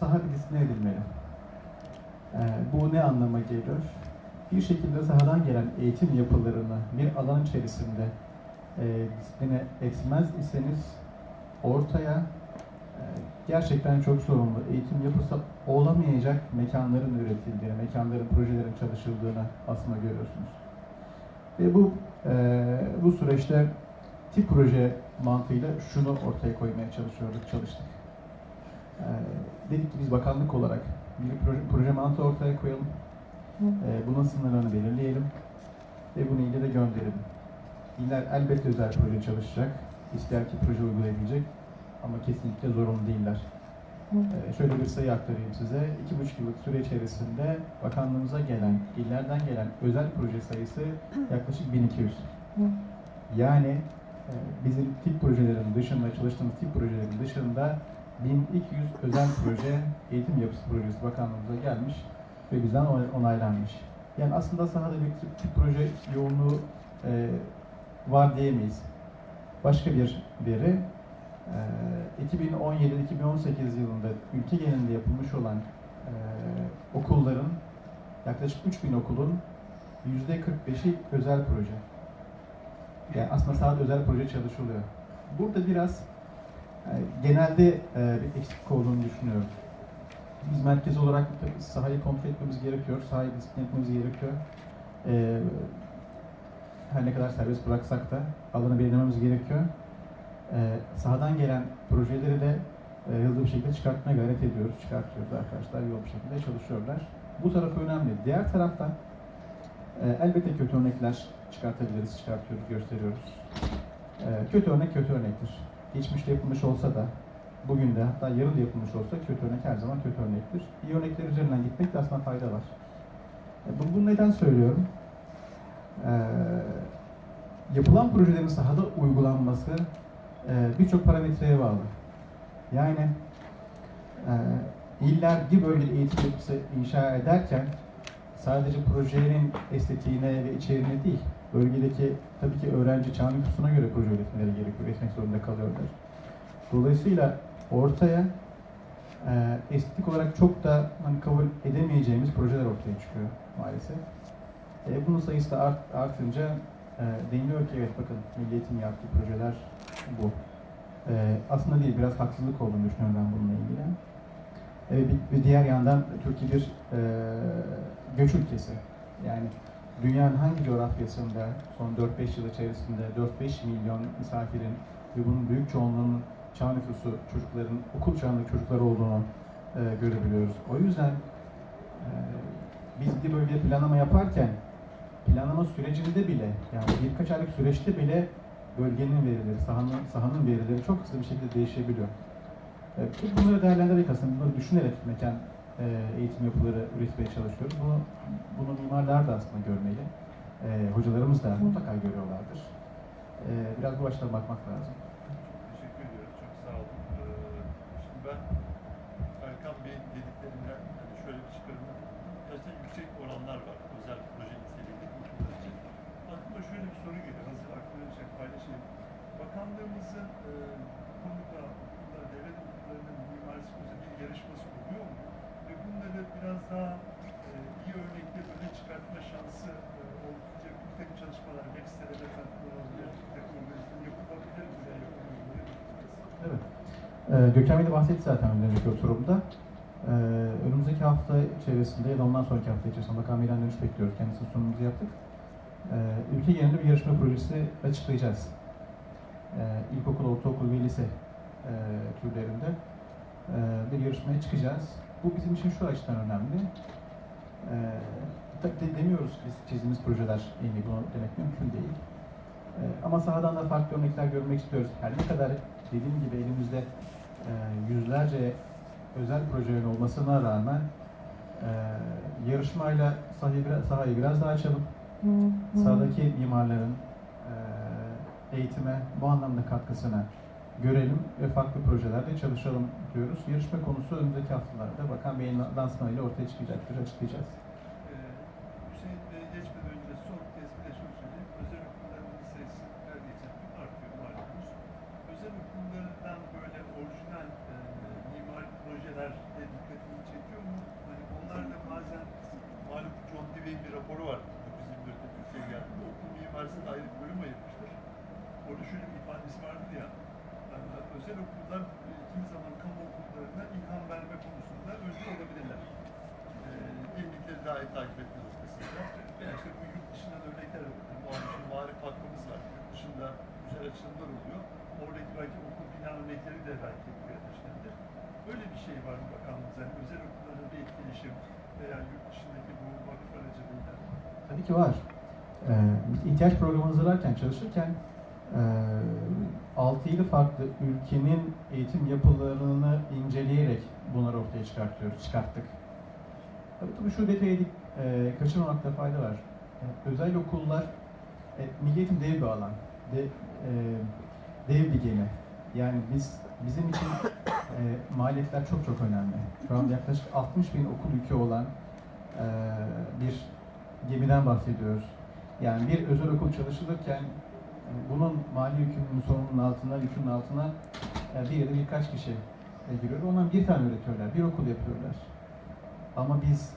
saha disipline edilmeli. Ee, bu ne anlama geliyor? Bir şekilde sahadan gelen eğitim yapılarını bir alan içerisinde e, disipline etmez iseniz ortaya e, gerçekten çok sorunlu eğitim yapısı olamayacak mekanların üretildiğini, mekanların, projelerin çalışıldığını aslında görüyorsunuz. Ve bu e, bu süreçte tip proje mantığıyla şunu ortaya koymaya çalışıyorduk, çalıştık. E, dedik ki biz bakanlık olarak bir proje, proje mantığı ortaya koyalım. E, bunun sınırlarını belirleyelim ve bunu illere gönderelim. İller elbette özel proje çalışacak, ister ki proje uygulayabilecek ama kesinlikle zorunlu değiller. Ee, şöyle bir sayı aktarayım size. İki buçuk yıllık süre içerisinde bakanlığımıza gelen, illerden gelen özel proje sayısı yaklaşık 1200. Yani e, bizim tip projelerin dışında, çalıştığımız tip projelerin dışında 1200 özel proje, eğitim yapısı projesi bakanlığımıza gelmiş ve bizden onay- onaylanmış. Yani aslında sahada bir proje yoğunluğu e, var diyemeyiz. Başka bir veri, e, 2017-2018 yılında ülke genelinde yapılmış olan e, okulların yaklaşık 3000 okulun %45'i özel proje. Yani aslında sadece özel proje çalışılıyor. Burada biraz genelde e, bir eksiklik olduğunu düşünüyorum. Biz merkez olarak sahayı kontrol etmemiz gerekiyor, sahayı disiplin etmemiz gerekiyor. E, her ne kadar serbest bıraksak da alanı belirlememiz gerekiyor. E, sahadan gelen projeleri de e, hızlı bir şekilde çıkartmaya gayret ediyoruz. Çıkartıyoruz arkadaşlar, yol bir şekilde çalışıyorlar. Bu tarafı önemli. Diğer taraftan e, elbette kötü örnekler çıkartabiliriz, çıkartıyoruz, gösteriyoruz. E, kötü örnek kötü örnektir. Geçmişte yapılmış olsa da, bugün de hatta yarın da yapılmış olsa kötü örnek her zaman kötü örnektir. İyi örnekler üzerinden gitmekte aslında fayda var. E, bunu, bunu neden söylüyorum? E, yapılan projelerin sahada uygulanması e, birçok parametreye bağlı. Yani e, iller bir bölgede eğitim yapısı inşa ederken sadece projenin estetiğine ve içeriğine değil, bölgedeki tabii ki öğrenci çağ nüfusuna göre proje üretmeleri gerekiyor, üretmek zorunda kalıyorlar. Dolayısıyla ortaya e, estetik olarak çok da hani kabul edemeyeceğimiz projeler ortaya çıkıyor maalesef. E, bunun sayısı da art, artınca e, deniliyor ki evet bakın milliyetin yaptığı projeler bu. E, aslında değil, biraz haksızlık olduğunu düşünüyorum ben bununla ilgili. E, bir, bir diğer yandan Türkiye bir e, göç ülkesi. Yani dünyanın hangi coğrafyasında son 4-5 yıl içerisinde 4-5 milyon misafirin ve bunun büyük çoğunluğunun çağ nüfusu çocukların, okul çağındaki çocuklar olduğunu e, görebiliyoruz. O yüzden e, biz bir bölgede planlama yaparken planlama sürecinde bile yani birkaç aylık süreçte bile bölgenin verileri, sahanın, sahanın verileri çok hızlı bir şekilde değişebiliyor. E, Bunları değerlendirerek aslında bunları düşünerek mekan e, eğitim yapıları üretmeye çalışıyoruz. Bunu, bunu mimarlar da aslında görmeli. E, hocalarımız da mutlaka görüyorlardır. E, biraz bu açıdan bakmak lazım. Teşekkür ediyoruz. Çok sağ olun. Ee, şimdi ben Erkan Bey'in dediklerinden hani şöyle bir çıkarım. Gerçekten yüksek oranlar var özel proje niteliğindeki okullar için. Aklıma şöyle bir soru geliyor. Hazır aklıma bir şey paylaşayım. Bakanlığımızın e, okullar, devlet okullarının mimarisi konusunda bir yarışması oluyor mu? Ve bunları biraz daha e, iyi örnekle çıkartma şansı e, olabilecek bir takım çalışmalar, web organizasyon yapılabilir mi? Evet. Ee, Gökhan Bey de bahsetti zaten önceki oturumda. Ee, önümüzdeki hafta içerisinde ya da ondan sonraki hafta içerisinde Bakan Bey'den dönüş bekliyoruz. Kendisi sunumumuzu yaptık. Ülke genelinde bir yarışma projesi açıklayacağız. Ee, ilkokul, ortaokul ve lise e, türlerinde e, bir yarışmaya çıkacağız. Bu bizim için şu açıdan önemli. De- demiyoruz biz çizdiğimiz projeler en iyi, bunu demek mümkün değil. Ee, ama sahadan da farklı örnekler görmek istiyoruz. Her ne kadar dediğim gibi elimizde e, yüzlerce özel projelerin olmasına rağmen e, yarışmayla sahayı sahayı biraz daha açalım. Sahadaki mimarların e, eğitime bu anlamda katkısını görelim ve farklı projelerde çalışalım diyoruz. Yarışma konusu önümüzdeki haftalarda Bakan Bey'in lansmanıyla ortaya çıkacaktır, açıklayacağız. Ee, Hüseyin Bey geçmeden önce son kez bir de şunu söyleyeyim. Özel okulların sayısı her geçen gün artıyor malumunuz. Özel okullardan böyle orijinal e, mimari projelerde dikkat raporu var. 1924'te Türkiye'ye geldiğinde okul mimarisine ayrı bir bölüm ayırmışlar. Orada şöyle bir ifadesi vardı ya, yani özel okullar e, kimi zaman kamu okullarına ilham verme konusunda önce olabilirler. E, yenilikleri daha iyi takip etme noktasında. Veya işte bu yurt dışından örnekler verebilirim. Muhalifin marif hakkımız var. Yurt dışında güzel açılımlar oluyor. Oradaki belki okul bina örnekleri de belki buraya taşınabilir. Böyle bir şey var mı bakanlığımız? Yani özel okullarla bir etkileşim Tabii ki var. Ee, ihtiyaç programı hazırlarken, çalışırken e, 6-7 farklı ülkenin eğitim yapılarını inceleyerek bunları ortaya çıkartıyoruz, çıkarttık. Tabii tabii şu detayı e, kaçırmamakta fayda var. E, özel okullar, e, milli eğitim dev bir alan, de, e, dev bir gemi. Yani biz bizim için e, maliyetler çok çok önemli. Şu anda yaklaşık 60 bin okul yükü olan e, bir gemiden bahsediyoruz. Yani bir özel okul çalışılırken e, bunun mali yükünün sorunun altına, yükünün altına e, bir ya da birkaç kişi e, giriyor. Ondan bir tane üretiyorlar, bir okul yapıyorlar. Ama biz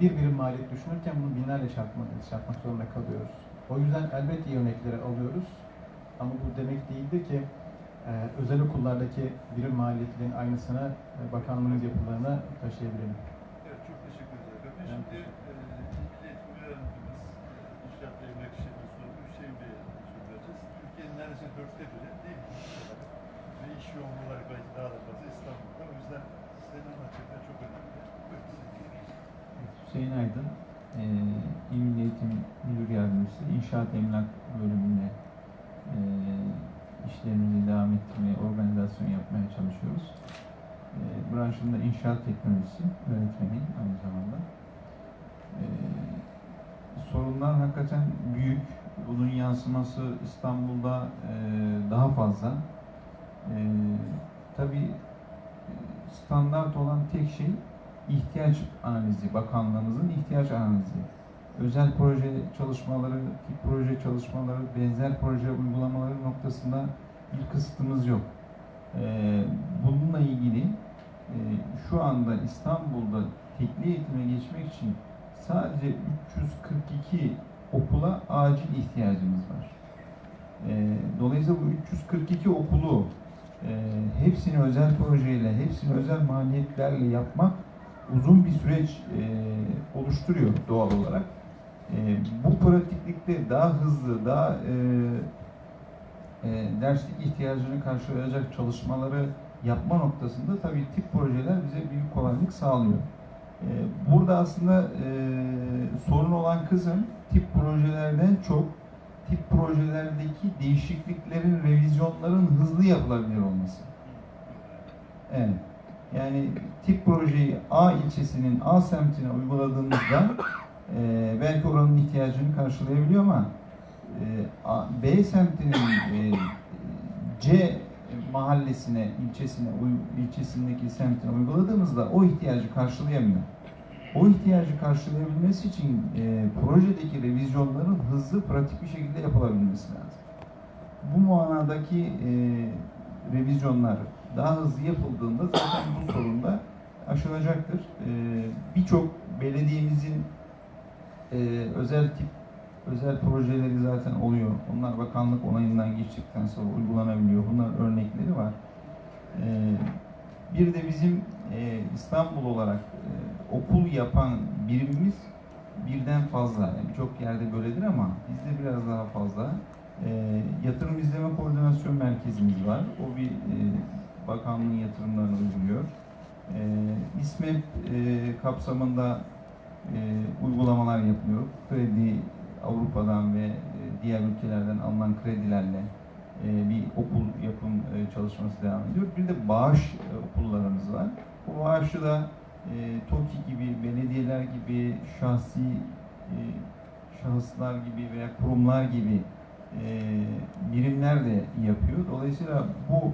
bir birim maliyet düşünürken bunu binlerle çarpmalıyız, çarpmak zorunda kalıyoruz. O yüzden elbette iyi örnekleri alıyoruz. Ama bu demek değildir ki e, özel okullardaki birim maliyetlerin aynısını e, bakanlığımız yapılarına taşıyabilelim. Evet, çok teşekkür ederim. Ben şimdi teşekkür e, Milli Eğitim Mühendisimiz, e, İnşaat ve Emlak İşletmesi sorumlu Hüseyin Bey'e söz vereceğiz. Türkiye'nin neredeyse dörtte biri değil mi? Ve iş yoğunluğu olarak belki daha da fazla İstanbul'da. O yüzden sizlerin anlatacakları çok önemli. Hüseyin Aydın, eee İl Milli Eğitim Müdür Yardımcısı, İnşaat Emlak bölümünde işlerimizi devam ettirmeye, organizasyon yapmaya çalışıyoruz. Eee branşımda inşaat teknolojisi öğretmeniyim aynı zamanda. Eee sorunlar hakikaten büyük. Bunun yansıması İstanbul'da eee, daha fazla. Eee tabii eee, standart olan tek şey ihtiyaç analizi, bakanlığımızın ihtiyaç analizi. Özel proje çalışmaları, proje çalışmaları, benzer proje uygulamaları noktasında bir kısıtımız yok. Ee, bununla ilgili e, şu anda İstanbul'da tekli eğitime geçmek için sadece 342 okula acil ihtiyacımız var. Ee, dolayısıyla bu 342 okulu e, hepsini özel projeyle, hepsini özel maliyetlerle yapmak uzun bir süreç e, oluşturuyor doğal olarak. E, bu pratiklikte daha hızlı, daha e, e, derslik ihtiyacını karşılayacak çalışmaları yapma noktasında tabii tip projeler bize büyük kolaylık sağlıyor. E, burada aslında e, sorun olan kısım tip projelerden çok tip projelerdeki değişikliklerin, revizyonların hızlı yapılabilir olması. Evet. Yani tip projeyi A ilçesinin A semtine uyguladığımızda e, belki oranın ihtiyacını karşılayabiliyor ama e, A- B semtinin e, C mahallesine, ilçesine, uy- ilçesindeki semtine uyguladığımızda o ihtiyacı karşılayamıyor. O ihtiyacı karşılayabilmesi için e, projedeki revizyonların hızlı, pratik bir şekilde yapılabilmesi lazım. Bu manadaki e, revizyonlar daha hızlı yapıldığında zaten bu sorun da aşılacaktır. E, Birçok belediyemizin e, özel tip özel projeleri zaten oluyor. Onlar bakanlık onayından geçtikten sonra uygulanabiliyor. Bunların örnekleri var. E, bir de bizim e, İstanbul olarak e, okul yapan birimimiz birden fazla. Yani Birçok yerde böyledir ama bizde biraz daha fazla. E, yatırım izleme koordinasyon merkezimiz var. O bir e, bakanlığın yatırımlarını uyguluyor. E, İSMEP e, kapsamında e, uygulamalar yapıyor. Kredi Avrupa'dan ve e, diğer ülkelerden alınan kredilerle e, bir okul yapım e, çalışması devam ediyor. Bir de bağış e, okullarımız var. Bu bağışı da e, TOKİ gibi, belediyeler gibi, şahsi e, şahıslar gibi veya kurumlar gibi e, birimler de yapıyor. Dolayısıyla bu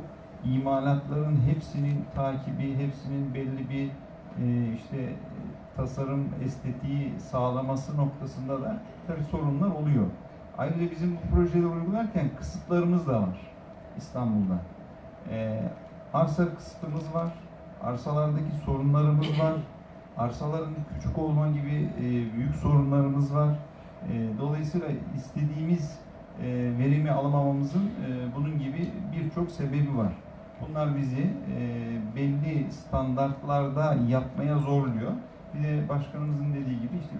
imalatların hepsinin takibi, hepsinin belli bir işte e, tasarım estetiği sağlaması noktasında da tabii sorunlar oluyor. Ayrıca bizim bu projeleri uygularken kısıtlarımız da var İstanbul'da. E, arsa kısıtımız var, arsalardaki sorunlarımız var. arsaların küçük olma gibi e, büyük sorunlarımız var. Dolayısıyla istediğimiz verimi alamamamızın bunun gibi birçok sebebi var. Bunlar bizi e, belli standartlarda yapmaya zorluyor. Bir de başkanımızın dediği gibi işte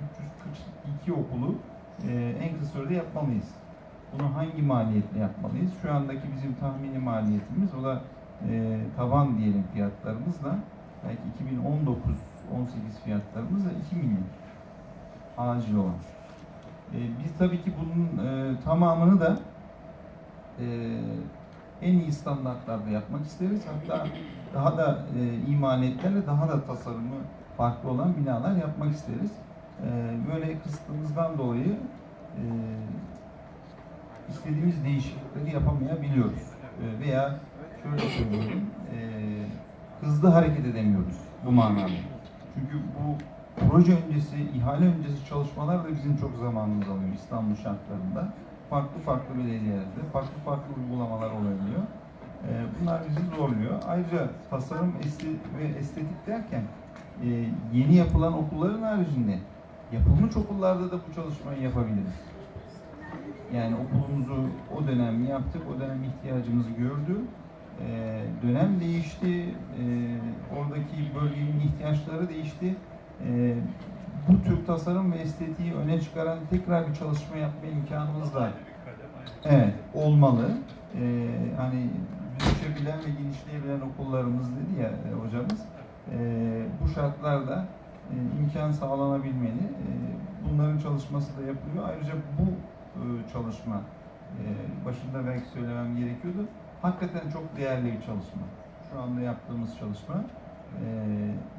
342 okulu e, en kısa sürede yapmalıyız. Bunu hangi maliyetle yapmalıyız? Şu andaki bizim tahmini maliyetimiz o da e, taban diyelim fiyatlarımızla belki 2019-18 fiyatlarımızla 2 milyon acil olan. E, biz tabii ki bunun e, tamamını da e, en iyi standartlarda yapmak isteriz. Hatta daha da e, imaletlerle daha da tasarımı farklı olan binalar yapmak isteriz. E, böyle kısıtımızdan dolayı e, istediğimiz değişiklikleri yapamayabiliyoruz. E, veya şöyle söylüyorum, e, hızlı hareket edemiyoruz bu manada. Çünkü bu proje öncesi, ihale öncesi çalışmalar da bizim çok zamanımız alıyor İstanbul şartlarında. Farklı farklı belediyelerde, farklı farklı uygulamalar olabiliyor. E, bunlar bizi zorluyor. Ayrıca tasarım esti ve estetik derken e, yeni yapılan okulların haricinde yapılmış okullarda da bu çalışmayı yapabiliriz. Yani okulumuzu o dönem yaptık, o dönem ihtiyacımızı gördü. Ee, dönem değişti, ee, oradaki bölgenin ihtiyaçları değişti. Ee, bu tür tasarım ve estetiği öne çıkaran tekrar bir çalışma yapma imkanımız var. Ayrı bir kalem, ayrı bir Evet, olmalı. Ee, hani büyütebilen ve genişleyebilen okullarımız dedi ya e, hocamız. Ee, bu şartlarda e, imkan sağlanabilmeli. Ee, bunların çalışması da yapılıyor. Ayrıca bu e, çalışma e, başında belki söylemem gerekiyordu. Hakikaten çok değerli bir çalışma. Şu anda yaptığımız çalışma. Ee,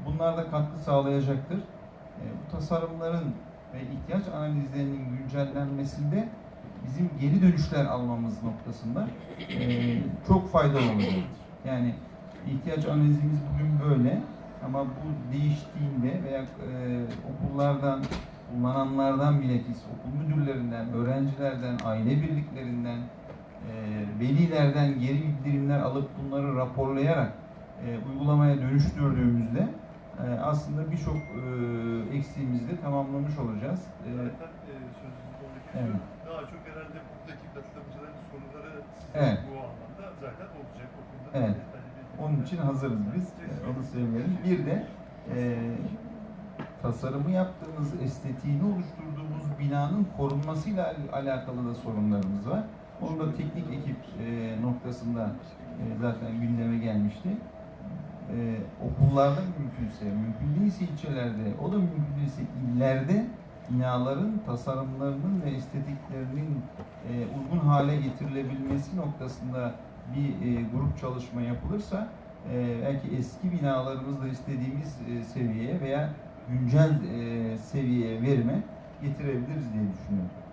bunlar da katkı sağlayacaktır. Ee, bu tasarımların ve ihtiyaç analizlerinin güncellenmesinde bizim geri dönüşler almamız noktasında e, çok faydalı olacaktır. Yani ihtiyaç analizimiz bugün böyle ama bu değiştiğinde veya e, okullardan, kullananlardan bilakis okul müdürlerinden, öğrencilerden, aile birliklerinden, e, velilerden geri bildirimler alıp bunları raporlayarak e, uygulamaya dönüştürdüğümüzde e, aslında birçok e, eksiğimizi de tamamlamış olacağız. E. Evet. Herhalde buradaki katılımcıların soruları Evet. bu anlamda zaten olacak. O Evet. Onun için hazırız biz. Onu söyleyelim. Bir de e, tasarımı yaptığımız, estetiğini oluşturduğumuz binanın korunmasıyla al- alakalı da sorunlarımız var. Onu da teknik ekip e, noktasında e, zaten gündeme gelmişti. E, okullarda mümkünse, mümkün değilse ilçelerde, o da mümkün değilse illerde binaların tasarımlarının ve estetiklerinin e, uygun hale getirilebilmesi noktasında bir e, grup çalışma yapılırsa e, belki eski binalarımızda istediğimiz e, seviyeye veya güncel e, seviyeye verime getirebiliriz diye düşünüyorum.